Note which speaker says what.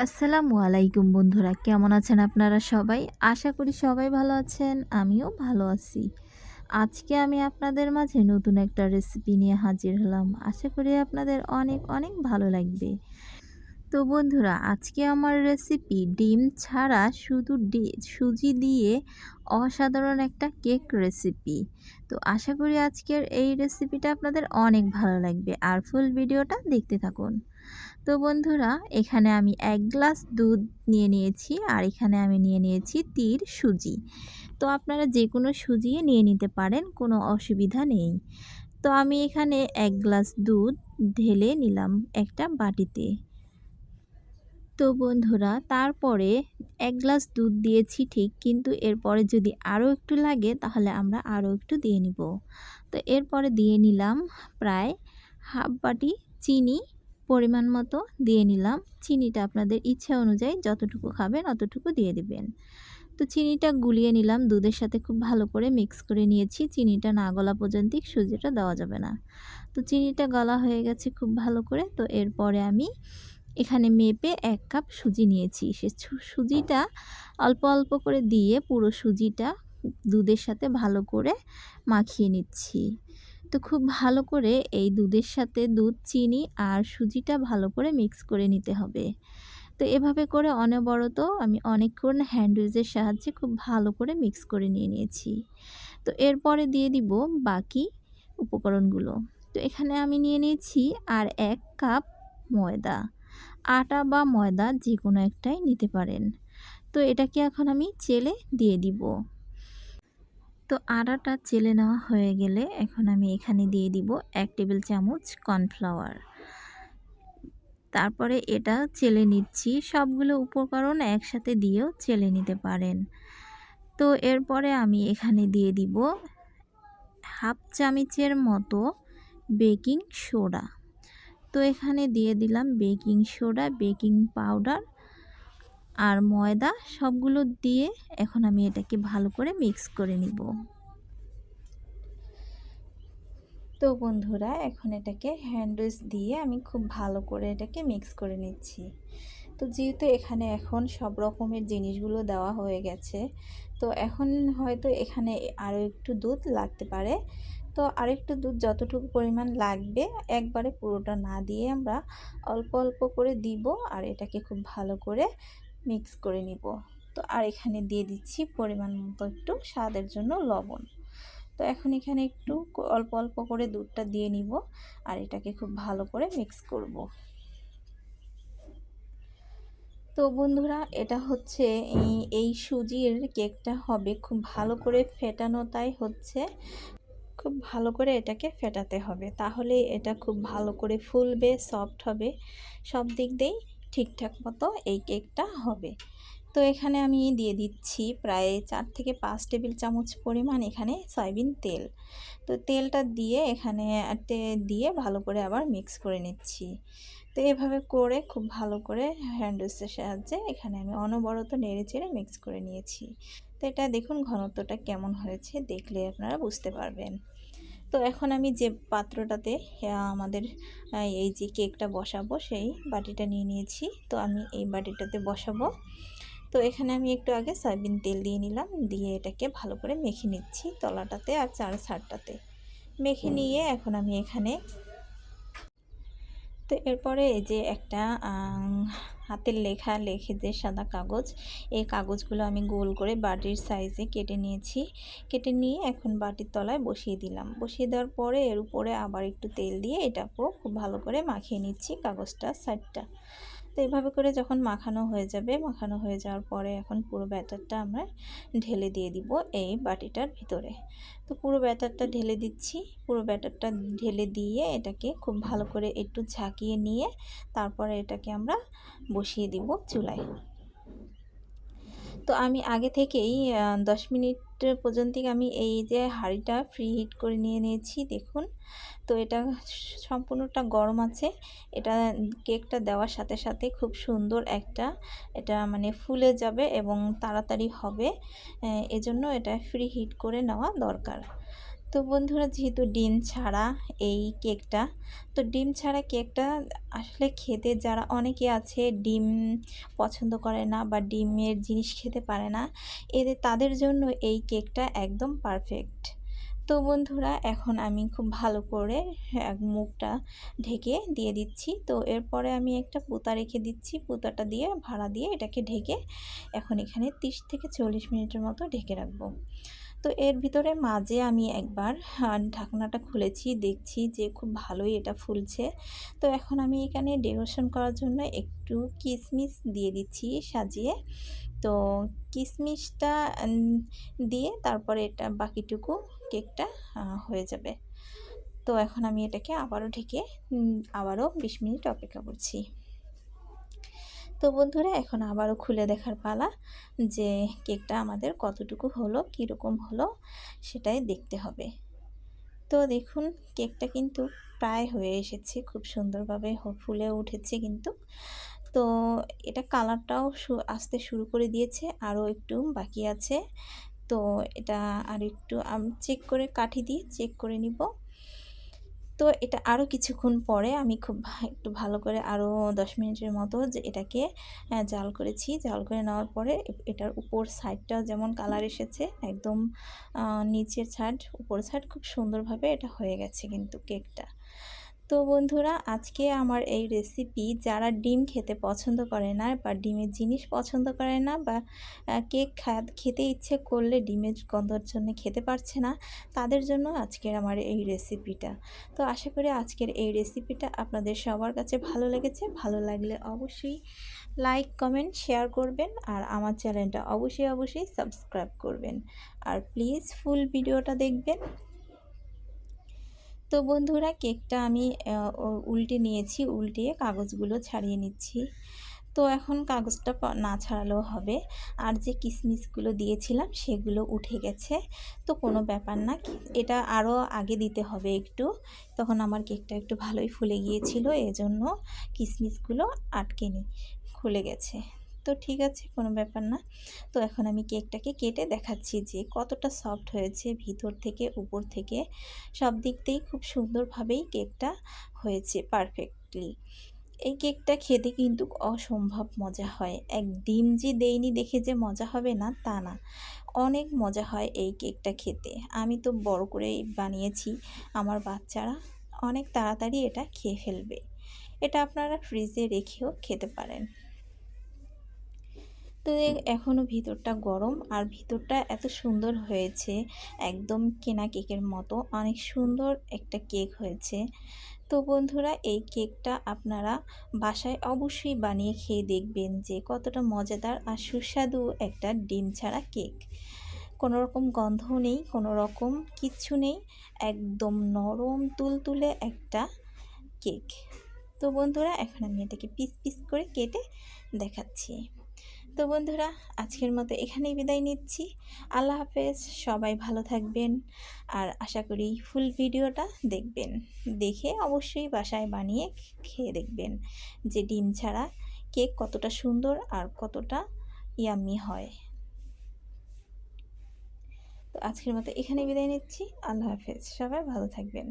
Speaker 1: আসসালামু আলাইকুম বন্ধুরা, কেমন আছেন আপনারা সবাই? আশা করি সবাই ভালো আছেন, আমিও ভালো আছি। আজকে আমি আপনাদের মাঝে নতুন একটা রেসিপি নিয়ে হাজির হলাম। আশা করি আপনাদের অনেক অনেক ভালো লাগবে। তো বন্ধুরা, আজকে আমার রেসিপি ডিম ছাড়া শুধু সুজি দিয়ে অসাধারণ একটা কেক রেসিপি তো আশা করি আজকের এই রেসিপিটা আপনাদের অনেক ভালো লাগবে। আর ফুল ভিডিওটা দেখতে থাকুন। তো বন্ধুরা, এখানে আমি এক গ্লাস দুধ নিয়ে নিয়েছি আর এখানে আমি নিয়ে নিয়েছি তীর সুজি। তো আপনারা যে কোনো সুজিয়ে নিয়ে নিতে পারেন, কোনো অসুবিধা নেই। তো আমি এখানে এক গ্লাস দুধ ঢেলে নিলাম একটা বাটিতে। তো বন্ধুরা, তারপরে এক গ্লাস দুধ দিয়েছি ঠিক, কিন্তু এরপরে যদি আরও একটু লাগে, তাহলে আমরা আরও একটু দিয়ে নিব। তো এরপরে দিয়ে নিলাম প্রায় হাফ বাটি চিনি পরিমাণ মতো দিয়ে নিলাম। চিনিটা আপনাদের ইচ্ছা অনুযায়ী যতটুকু খাবেন অতটুকু দিয়ে দিবেন। তো চিনিটা গুলিয়ে নিলাম, দুধের সাথে খুব ভালো করে মিক্স করে নিয়েছি। চিনিটা না গলা পর্যন্ত সুজিটা দেওয়া যাবে না। তো চিনিটা গলা হয়ে গেছে খুব ভালো করে। তো এরপরে আমি এখানে মেপে এক কাপ সুজি নিয়েছি। সে, সুজিটা অল্প অল্প করে দিয়ে পুরো সুজিটা দুধের সাথে ভালো করে মাখিয়ে নিচ্ছি। তো খুব ভালো করে এই দুধের সাথে দুধ, চিনি আর সুজিটা ভালো করে মিক্স করে নিতে হবে। তো এভাবে করে অনবরত আমি অনেকক্ষণ হ্যান্ডউইজের সাহায্যে খুব ভালো করে মিক্স করে নিয়ে নিয়েছি। তো এরপরে দিয়ে দিব বাকি উপকরণগুলো। তো এখানে আমি নিয়ে নিয়েছি আর এক কাপ ময়দা। আটা বা ময়দা যে কোনো একটাই নিতে পারেন। তো এটাকে এখন আমি চেলে দিয়ে দিব। তো আটাটা চেলে নেওয়া হয়ে গেলে এখন আমি এখানে দিয়ে দিব এক টেবিল চামচ কর্নফ্লাওয়ার। তারপরে এটা চেলে নিচ্ছি। সবগুলো উপকরণ একসাথে দিয়েও চেলে নিতে পারেন। তো এরপরে আমি এখানে দিয়ে দিব হাফ চামচের মতো বেকিং সোডা। তো এখানে দিয়ে দিলাম বেকিং সোডা, বেকিং পাউডার আর ময়দা সবগুলো দিয়ে এখন আমি এটাকে ভালো করে মিক্স করে নিব। তো বন্ধুরা, এখন এটাকে হ্যান্ডউইচ দিয়ে আমি খুব ভালো করে এটাকে মিক্স করে নিচ্ছি। তো যেহেতু এখানে এখন সব রকমের জিনিসগুলো দেওয়া হয়ে গেছে, তো এখন হয়তো এখানে আরও একটু দুধ লাগতে পারে। তো আরেকটু দুধ যতটুকু পরিমাণ লাগবে, একবারে পুরোটা না দিয়ে আমরা অল্প অল্প করে দিব আর এটাকে খুব ভালো করে মিক্স করে নিব। তো আর এখানে দিয়ে দিচ্ছি পরিমাণ মতো একটু স্বাদের জন্য লবণ। তো এখন এখানে একটু অল্প অল্প করে দুধটা দিয়ে নিব আর এটাকে খুব ভালো করে মিক্স করব। তো বন্ধুরা, এটা হচ্ছে এই সুজির কেকটা হবে খুব ভালো করে ফেটানো, তাই হচ্ছে খুব ভালো করে এটাকে ফেটাতে হবে। তাহলে এটা খুব ভালো করে ফুলবে, সফট হবে। সব দিক দিয়েই ঠিকঠাক মতো এই কেকটা হবে। তো এখানে আমি দিয়ে দিচ্ছি প্রায় চার থেকে পাঁচ টেবিল চামচ পরিমাণ এখানে সয়াবিন তেল। তো তেলটা দিয়ে এখানে দিয়ে ভালো করে আবার মিক্স করে নিচ্ছি। তো এভাবে করে খুব ভালো করে হ্যান্ডউইচের সাহায্যে এখানে আমি অনবরত নেড়ে চেড়ে মিক্স করে নিয়েছি। তো এটা দেখুন ঘনত্বটা কেমন হয়েছে দেখলে আপনারা বুঝতে পারবেন। তো এখন আমি যে পাত্রটাতে আমাদের এই যে কেকটা বসাবো সেই বাটিটা নিয়ে নিয়েছি। তো আমি এই বাটিটাতে বসাবো। তো এখানে আমি একটু আগে সয়াবিন তেল দিয়ে নিলাম দিয়ে এটাকে ভালো করে মেখে নিচ্ছি তলাটাতে আর চার সারটাতে। মেখে নিয়ে এখন আমি এখানে তো এরপরে এই যে একটা হাতের লেখা লেখে যে সাদা কাগজ, এই কাগজগুলো আমি গোল করে বাটির সাইজে কেটে নিয়েছি। কেটে নিয়ে এখন বাটির তলায় বসিয়ে দিলাম। বসিয়ে দেওয়ার পরে এর উপরে আবার একটু তেল দিয়ে এটাকেও খুব ভালো করে মাখিয়ে নিচ্ছি কাগজটা সাইডটা। তো এইভাবে করে যখন মাখানো হয়ে যাবে, মাখানো হয়ে যাওয়ার পরে এখন পুরো ব্যাটারটা আমরা ঢেলে দিয়ে দিব এই বাটিটার ভিতরে। তো পুরো ব্যাটারটা ঢেলে দিচ্ছি। পুরো ব্যাটারটা ঢেলে দিয়ে এটাকে খুব ভালো করে একটু ঝাঁকিয়ে নিয়ে তারপরে এটাকে আমরা বসিয়ে দিব চুলায়। তো আমি আগে থেকেই দশ মিনিট পর্যন্ত আমি এই যে হাঁড়িটা ফ্রি হিট করে নিয়ে নিয়েছি, দেখুন। তো এটা সম্পূর্ণটা গরম আছে। এটা কেকটা দেওয়ার সাথে সাথে খুব সুন্দর একটা এটা মানে ফুলে যাবে এবং তাড়াতাড়ি হবে। এজন্য এটা ফ্রি হিট করে নেওয়া দরকার। তো বন্ধুরা, যেহেতু ডিম ছাড়া এই কেকটা, তো ডিম ছাড়া কেকটা আসলে খেতে যারা অনেকে আছে ডিম পছন্দ করে না বা ডিমের জিনিস খেতে পারে না, এদের, তাদের জন্য এই কেকটা একদম পারফেক্ট তো বন্ধুরা, এখন আমি খুব ভালো করে মুখটা ঢেকে দিয়ে দিচ্ছি। তো এরপরে আমি একটা পুতা রেখে দিচ্ছি। পুতাটা দিয়ে, ভাড়া দিয়ে এটাকে ঢেকে এখন এখানে 30 থেকে চল্লিশ মিনিটের মতো ঢেকে রাখব। তো এর ভিতরে মাঝে আমি একবার ঢাকনাটা খুলেছি, দেখছি যে খুব ভালোই এটা ফুলছে। তো এখন আমি এখানে ডেকোরেশন করার জন্য একটু কিশমিশ দিয়ে দিচ্ছি সাজিয়ে। তো কিশমিশটা দিয়ে তারপরে এটা বাকিটুকু কেকটা হয়ে যাবে। তো এখন আমি এটাকে আবারও ঢেকে আবারও বিশ মিনিট অপেক্ষা করছি। তো বন্ধুরা, এখন আবারও খুলে দেখার পালা যে কেকটা আমাদের কতটুকু হলো, কীরকম হলো, সেটাই দেখতে হবে। তো দেখুন, কেকটা কিন্তু প্রায় হয়ে এসেছে, খুব সুন্দরভাবে ফুলে উঠেছে কিন্তু। তো এটা কালারটাও আসতে শুরু করে দিয়েছে, আরও একটু বাকি আছে। তো এটা আর একটু চেক করে কাঠি দিয়ে চেক করে নিব। তো এটা আরও কিছুক্ষণ পরে আমি খুব একটু ভালো করে আরও দশ মিনিটের মতো যে এটাকে জাল করেছি। জাল করে নেওয়ার পরে এটার উপর সাইডটা যেমন কালার এসেছে, একদম নিচের সাইড উপর সাইড খুব সুন্দরভাবে এটা হয়ে গেছে কিন্তু কেকটা তো বন্ধুরা, আজকে আমার এই রেসিপি যারা ডিম খেতে পছন্দ করে না বা ডিমের জিনিস পছন্দ করে না বা কেক খেতে ইচ্ছে করলে ডিমের গন্ধর জন্য খেতে পারছে না, তাদের জন্য আজকের আমার এই রেসিপিটা তো আশা করি আজকের এই রেসিপিটা আপনাদের সবার কাছে ভালো লেগেছে। ভালো লাগলে অবশ্যই লাইক কমেন্ট শেয়ার করবেন আর আমার চ্যানেলটা অবশ্যই অবশ্যই সাবস্ক্রাইব করবেন। আর প্লিজ ফুল ভিডিওটা দেখবেন। তো বন্ধুরা কেকটা আমি উল্টে নিয়েছি উল্টিয়ে কাগজগুলো ছাড়িয়ে নিচ্ছি। তো এখন কাগজটা না ছাড়ালেও হবে। আর যে কিসমিসগুলো দিয়েছিলাম সেগুলো উঠে গেছে। তো কোনো ব্যাপার না এটা আরও আগে দিতে হবে একটু। তখন আমার কেকটা একটু ভালোই ফুলে গিয়েছিল, এজন্য কিসমিসগুলো আটকে নি, খুলে গেছে। তো ঠিক আছে, কোনো ব্যাপার না। তো এখন আমি কেকটাকে কেটে দেখাচ্ছি যে কতটা সফট হয়েছে ভিতর থেকে, উপর থেকে। সব দিক দিয়েই খুব সুন্দরভাবেই কেকটা হয়েছে পারফেক্টলি। এই কেকটা খেতে কিন্তু অসম্ভব মজা হয়। এক ডিম যে দেইনি দেখে যে মজা হবে না, তা না। অনেক মজা হয় এই কেকটা খেতে। আমি তো বড় করেই বানিয়েছি, আমার বাচ্চারা অনেক তাড়াতাড়ি এটা খেয়ে ফেলবে। এটা আপনারা ফ্রিজে রেখেও খেতে পারেন। তো এখনও ভিতরটা গরম আর ভিতরটা এত সুন্দর হয়েছে, একদম কেনা কেকের মতো। অনেক সুন্দর একটা কেক হয়েছে। তো বন্ধুরা, এই কেকটা আপনারা বাসায় অবশ্যই বানিয়ে খেয়ে দেখবেন যে কতটা মজাদার আর সুস্বাদু একটা ডিম ছাড়া কেক। কোনো রকম গন্ধও নেই, কোনো রকম কিচ্ছু নেই, একদম নরম তুলতুলে একটা কেক। তো বন্ধুরা, এখন আমি এটাকে পিস পিস করে কেটে দেখাচ্ছি। তো বন্ধুরা, আজকের মতো এখানেই বিদায় নিচ্ছি। আল্লাহ হাফেজ, সবাই ভালো থাকবেন আর আশা করি ফুল ভিডিওটা দেখবেন। দেখে অবশ্যই বাসায় বানিয়ে খেয়ে দেখবেন যে ডিম ছাড়া কেক কতটা সুন্দর আর কতটা ইয়াম্মি হয়। তো আজকের মতো এখানে বিদায় নিচ্ছি। আল্লাহ হাফেজ, সবাই ভালো থাকবেন।